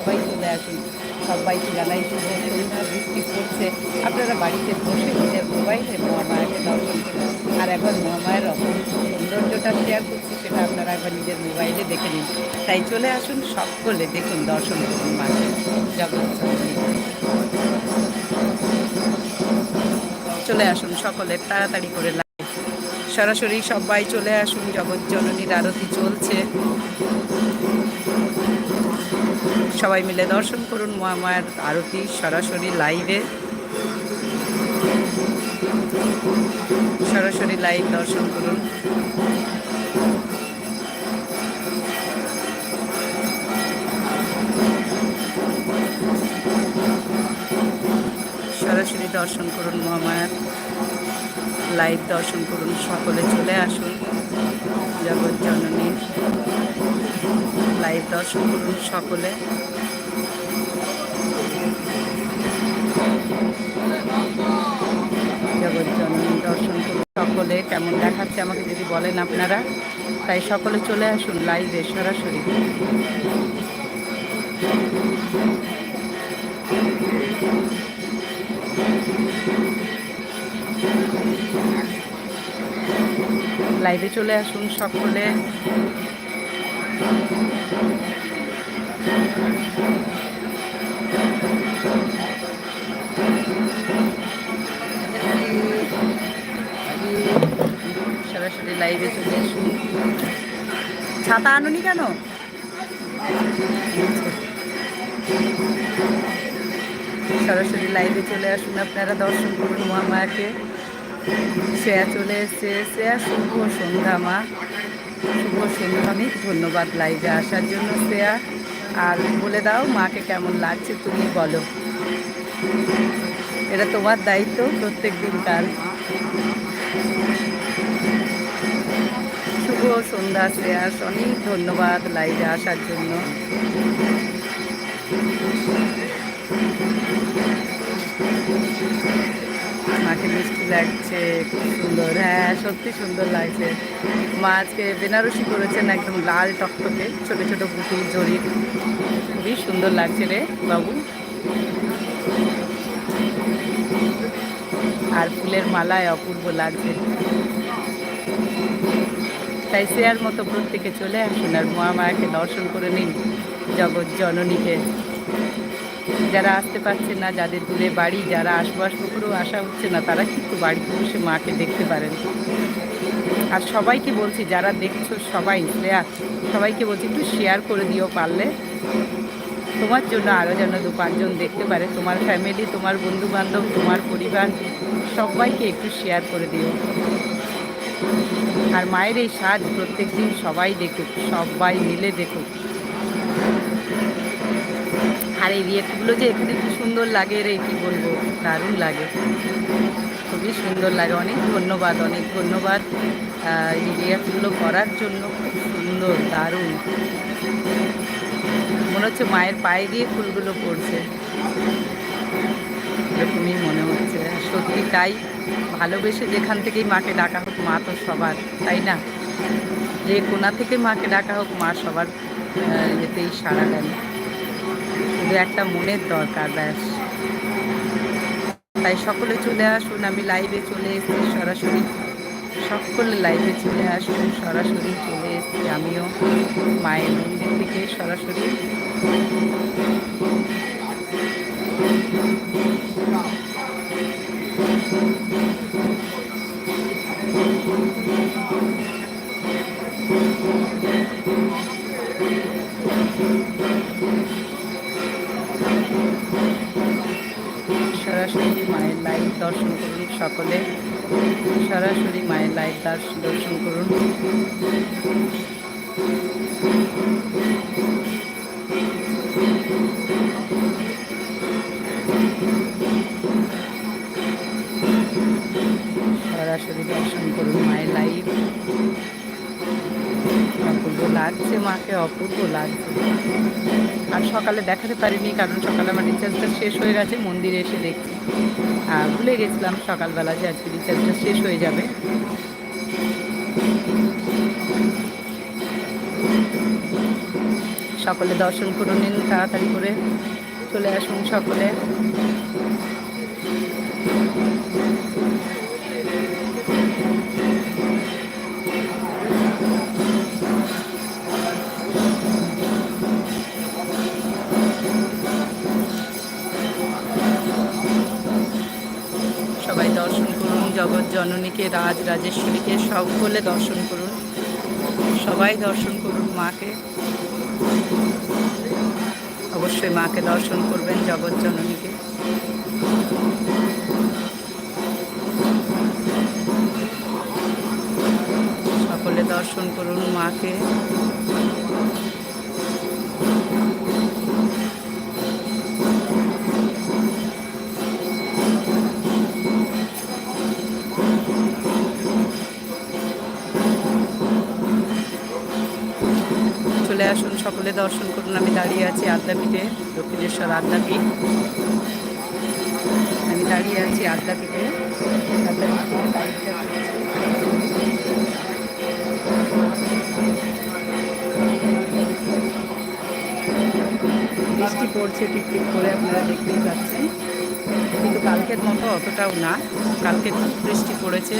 সবাই চলে আসুন সবাইকে জানাই শুভ সন্ধ্যা বৃষ্টি পড়ছে। আপনারা বাড়িতে বসে নিজের মোবাইলে মহামায়াকে দর্শন করুন। আর একবার মহামায়ের অপূর্ব সৌন্দর্যটা শেয়ার করছি, সেটা আপনারা একবার নিজের মোবাইলে দেখে নিন। তাই চলে আসুন সকলে দেখুন, দর্শন করুন মাকে জগৎচন্দ্রী চলে আসুন। সকলে, তাড়াতাড়ি করে সরাসরি সবাই চলে আসুন, জগৎ জননীর আরতি চলছে। সবাই মিলে দর্শন করুন মহামায়ার আরতি সরাসরি লাইভে। সরাসরি লাইভ দর্শন করুন। সরাসরি দর্শন করুন মহামায়ার। লাইভ দর্শন করুন, সকলে চলে আসুন। করুন সকলে। জগৎ দর্শন সকলে, কেমন দেখাচ্ছে আমাকে যদি বলেন আপনারা? তাই সকলে চলে আসুন লাইভে সরাসরি। লাইভে চলে আসুন সকলে। সরাসরি লাইভে চলে আসুন। ছাতা আনুনি কেন? সরাসরি লাইভে চলে আসুন আপনারা, দর্শন করুন মহামায়াকে শ্রেয়া চলে এসছে। শ্রেয়া, শুভ সন্ধ্যা মা। শুভ সন্ধ্যা, অনেক ধন্যবাদ লাইভে আসার জন্য। শ্রেয়া আর বলে দাও মাকে কেমন লাগছে তুমি বলো। এটা তোমার দায়িত্ব প্রত্যেক দিনকার। শুভ সন্ধ্যা শ্রেয়াস, অনেক ধন্যবাদ লাইভে আসার জন্য। লাগছে, খুব সুন্দর। হ্যাঁ সত্যি সুন্দর লাগছে। মা আজকে বেনারসি করেছেন একদম লাল টকটকে, ছোট ছোট পুতুল জড়ির খুবই সুন্দর লাগছে রে বাবু। আর ফুলের মালায় অপূর্ব লাগছে। তাই শেয়ার মতো প্রত্যেকে চলে আসুন আর মা মহামায়াকে দর্শন করে নিন জগৎ জননীকে। যারা আসতে পারছে না, যাদের দূরে বাড়ি, যারা আশপাশ পুকুরেও আসা হচ্ছে না, তারা কিন্তু বাড়িতে বসে মাকে দেখতে পারেন। আর সবাইকে বলছি, যারা দেখছ সবাই, শ্রেয়া, সবাইকে বলছি, একটু শেয়ার করে দিও পারলে। তোমার জন্য আরও যেন দু পাঁচজন দেখতে পারে, তোমার ফ্যামিলি তোমার বন্ধু বান্ধব তোমার পরিবার, সবাইকে একটু শেয়ার করে দিও। আর মায়ের এই সাজ প্রত্যেক দিন সবাই দেখুক, সবাই মিলে দেখুক। আর এই রিয়েক্টগুলো যে একটু কি সুন্দর লাগে রে, কি বলব? দারুণ লাগে। খুবই সুন্দর লাগে। অনেক ধন্যবাদ অনেক ধন্যবাদ এই রিয়েক্টগুলো করার জন্য। সুন্দর, দারুণ। মনে হচ্ছে মায়ের পায়ে দিয়ে ফুলগুলো পড়ছে। এরকমই মনে হচ্ছে। সত্যি তাই ভালোবেসে যেখান থেকেই মাকে ডাকা হোক মা তো সবার, তাই না? যে কোনা থেকে মাকে ডাকা হোক মা সবার ইয়েতেই সাড়া দেন। শুধু একটা মনের দরকার, ব্যাস। তাই সকলে চলে আসুন, আমি লাইভে চলে এসেছি, সরাসরি সকলে লাইভে চলে আসুন, সরাসরি চলে এসেছি আমিও, মায়ের মন্দির থেকে সরাসরি সরাসরি। দর্শন করুন সকলে সরাসরি মায়ের লাইভ দর্শন করুন। সরাসরি দর্শন করুন মায়ের লাইভ অপূর্ব লাগছে মাকে, অপূর্ব লাগছে। আর সকালে দেখাতে পারিনি, কারণ সকালে আমার রিচার্জটা শেষ হয়ে গেছে, মন্দিরে এসে দেখছি। ভুলে গেছিলাম সকালবেলা যে আজকে রিচার্জটা শেষ হয়ে যাবে। সকলে দর্শন করে নিন তাড়াতাড়ি করে চলে আসুন সকলে। জগৎ জননীকে, রাজ রাজেশ্বরীকে সকলে দর্শন করুন। সবাই দর্শন করুন মাকে। অবশ্যই মাকে দর্শন করবেন জগৎ জননীকে। সকলে দর্শন করুন মাকে। আসুন, সকলে দর্শন করুন। আমি দাঁড়িয়ে আছি আদ্যাপীঠে দক্ষিণেশ্বর আদ্যাপীঠ আমি দাঁড়িয়ে আছি আদ্যাপীঠে বৃষ্টি পড়ছে টিপটিপ করে আপনারা দেখতেই পাচ্ছেন। কিন্তু কালকের মতো অতটাও না। কালকে খুব বৃষ্টি পড়েছে।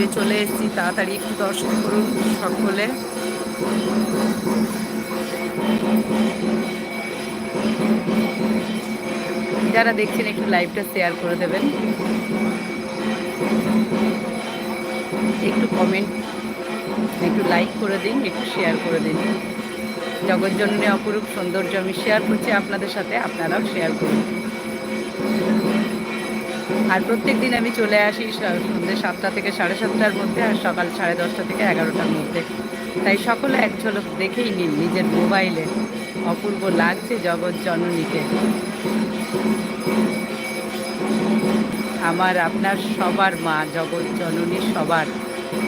লাইভে চলে এসেছি, তাড়াতাড়ি একটু দর্শন করুন সকলে যারা দেখছেন, একটু লাইভটা শেয়ার করে দেবেন। একটু কমেন্ট একটু লাইক করে দিন, একটু শেয়ার করে দিন। জগৎজননী অপরূপ সৌন্দর্য আমি শেয়ার করছি আপনাদের সাথে, আপনারাও শেয়ার করুন। আর প্রত্যেক দিন আমি চলে আসি সন্ধ্যে সাতটা থেকে সাড়ে সাতটার মধ্যে আর সকাল সাড়ে দশটা থেকে এগারোটার মধ্যে। তাই সকলে এক ঝলক দেখেই নিন নিজের মোবাইলে অপূর্ব লাগছে জগৎ জননীকে। আমার, আপনার সবার মা জগৎ জননী সবার।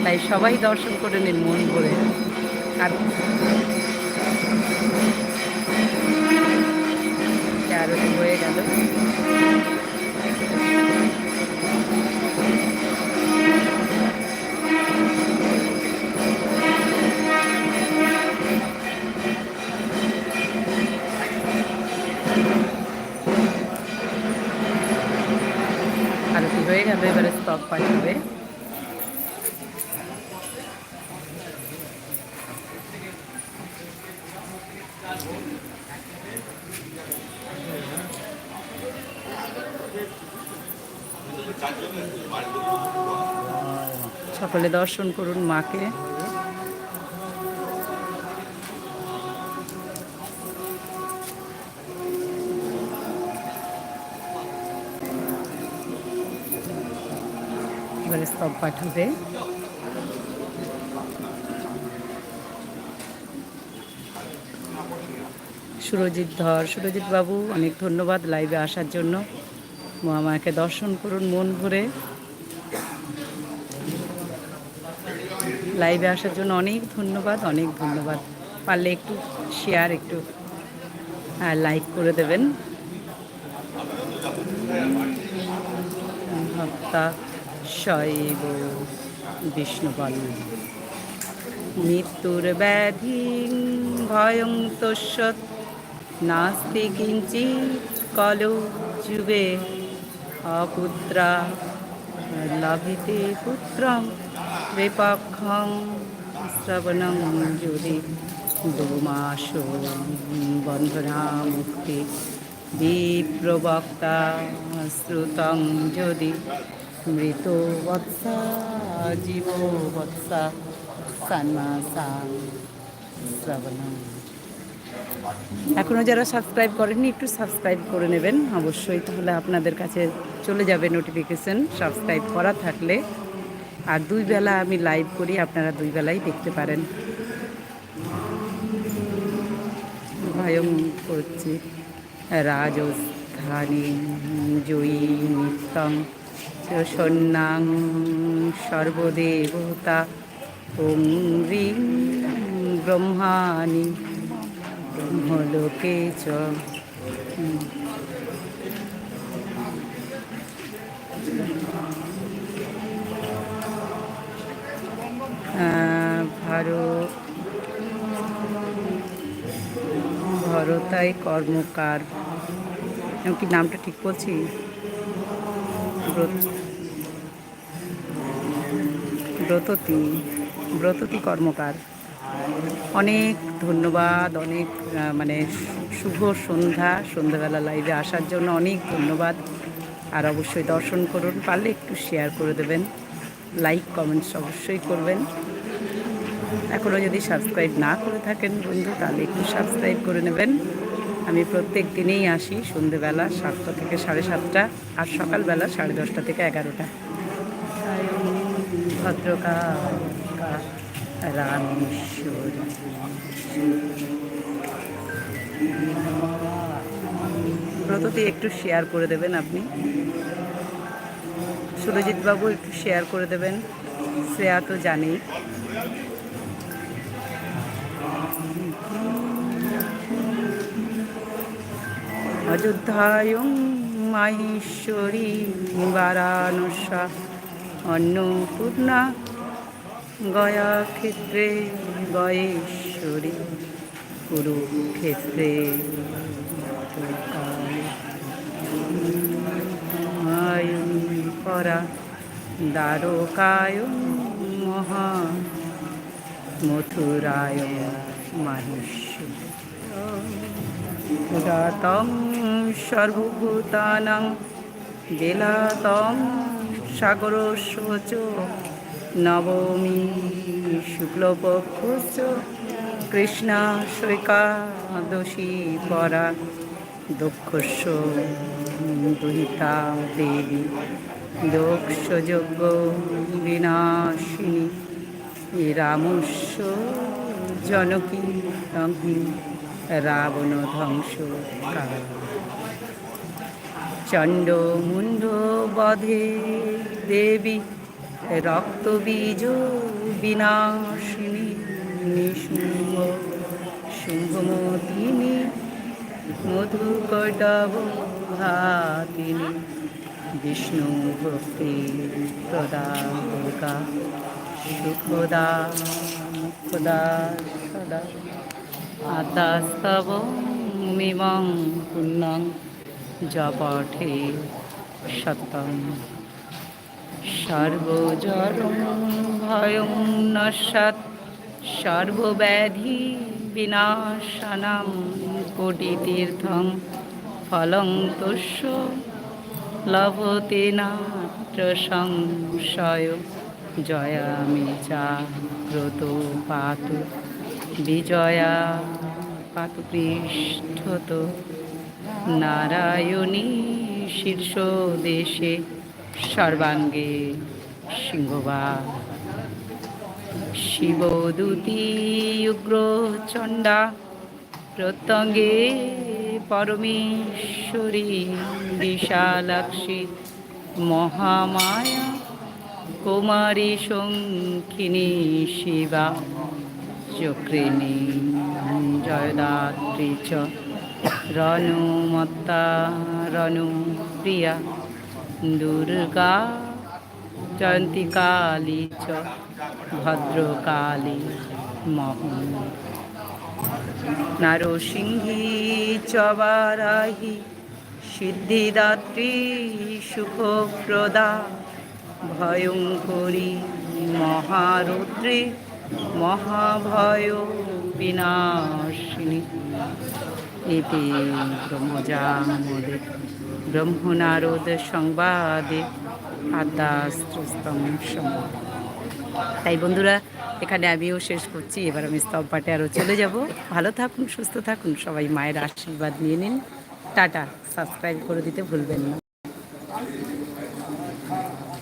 তাই সবাই দর্শন করে নিন মন ভরে। আর হয়ে গেল। গেল পাই পাঠাবে সকলে দর্শন করুন মাকে। স্তব পাঠাবে। সুরজিৎ ধর, সুরজিৎ বাবু, অনেক ধন্যবাদ লাইভে আসার জন্য। মহামায়াকে দর্শন করুন মন ভরে। লাইভে আসার জন্য অনেক ধন্যবাদ অনেক ধন্যবাদ। পারলে একটু শেয়ার একটু লাইক করে দেবেন। ভক্তা শৈব বিষ্ণুবল মৃত্যুর ব্যাধি ভয়ং তস্যৎ নাস্তি কিঞ্চিৎ কলো যুগে, অপুত্রা লভিতে পুত্রং বিপক্ষং শ্রবণং যদি দুমাস বন্ধনা মুক্তি বিপ্রবক্তা শ্রুতং যদি মৃত বৎসা জীব বৎসা সান্মাসা শ্রবণং এখনও যারা সাবস্ক্রাইব করেননি, একটু সাবস্ক্রাইব করে নেবেন। অবশ্যই তাহলে আপনাদের কাছে চলে যাবে নোটিফিকেশন সাবস্ক্রাইব করা থাকলে। আর দুই বেলা আমি লাইভ করি, আপনারা দুই বেলাই দেখতে পারেন। ভয়ং করছি। রাজস্থানী জয়ী নিত্যং প্রসন্নাং সর্বদেবতা ওং রিং ব্রহ্মাণি ব্রহ্মলোকে চ ভরতাই কর্মকার কি নামটা ঠিক বলছি? ব্রততী ব্রততী কর্মকার। অনেক ধন্যবাদ, অনেক মানে শুভ সন্ধ্যা, সন্ধ্যাবেলা লাইভে আসার জন্য অনেক ধন্যবাদ। আর অবশ্যই দর্শন করুন, পারলে একটু শেয়ার করে দেবেন। লাইক কমেন্টস অবশ্যই করবেন। এখনও যদি সাবস্ক্রাইব না করে থাকেন বন্ধু, তাহলে একটু সাবস্ক্রাইব করে নেবেন। আমি প্রত্যেক দিনেই আসি সন্ধেবেলা সাতটা থেকে সাড়ে সাতটা, আর সকালবেলা সাড়ে দশটা থেকে এগারোটা। ভদ্রকা রামেশ্বর। একটু শেয়ার করে দেবেন আপনি। সুরজিৎ বাবু একটু শেয়ার করে দেবেন। শ্রেয়া তো জানেই। অযোধ্যায়ং মাহেশ্বরী বারাণসা অন্নপূর্ণা গয়া ক্ষেত্রে গয়েশ্বরী কুরুক্ষেত্রে পরা দ্বারকায় মহা মথুরায় উদাতং সর্বভূতানাং বেলাতং সাগরস্বচ, নবমী শুক্লপক্ষ কৃষ্ণা শৈকাদশী পরা দক্ষস্য দুহিতা দেবী, দক্ষযজ্ঞ বিনাশিনী, রামস্য জনকী রাবণ ধ্বংস চণ্ড মুণ্ড বধে দেবী, রক্তবীজ বিনাশিনী নিশুম্ভ শুম্ভমতিনী, মধুকটব ভাতিনী বিষ্ণু ভক্তি প্রদাকা সুখদা মুখদা সদা আদাস্তব মিমং পুণ্যং জপঠে সত্যম। সর্বজরং ভয়ং নস্যাৎ সর্বব্যাধি বিনাশনাম কোটিতীর্থং ফলং তুষ্য লভতে নাত্র সংশয় জয়ামি চা ব্রত পাতু বিজয়া পাতু পৃষ্ঠত। নারায়ণী শীর্ষ দেশে সর্বাঙ্গে সিংহবা। শিবদূতি উগ্র চণ্ডা প্রত্যঙ্গে পরমেশ্বরী বিশালাক্ষী মহামায়া, কুমারী শঙ্খিনী, শিবা, চক্রিণী, জয়দাত্রী চ রণুমত্তা রণুপ্রিয়া দুর্গা, জয়ন্তী কালী চ, ভদ্রকালী মহন। নারসিংহী চবারাহি সিদ্ধিদাত্রী সুখপ্রদা, ভয়ঙ্করী মহারুদ্রী মহাভয় বিনাশিনী এতে ব্রহ্মজামদে ব্রহ্মনারদ সংবাদ তাই বন্ধুরা, এখানে আমিও শেষ করছি। এবার আমি স্তব পাটে আরও চলে যাব। ভালো থাকুন, সুস্থ থাকুন। সবাই মায়ের আশীর্বাদ নিয়ে নিন। টাটা। সাবস্ক্রাইব করে দিতে ভুলবেন না।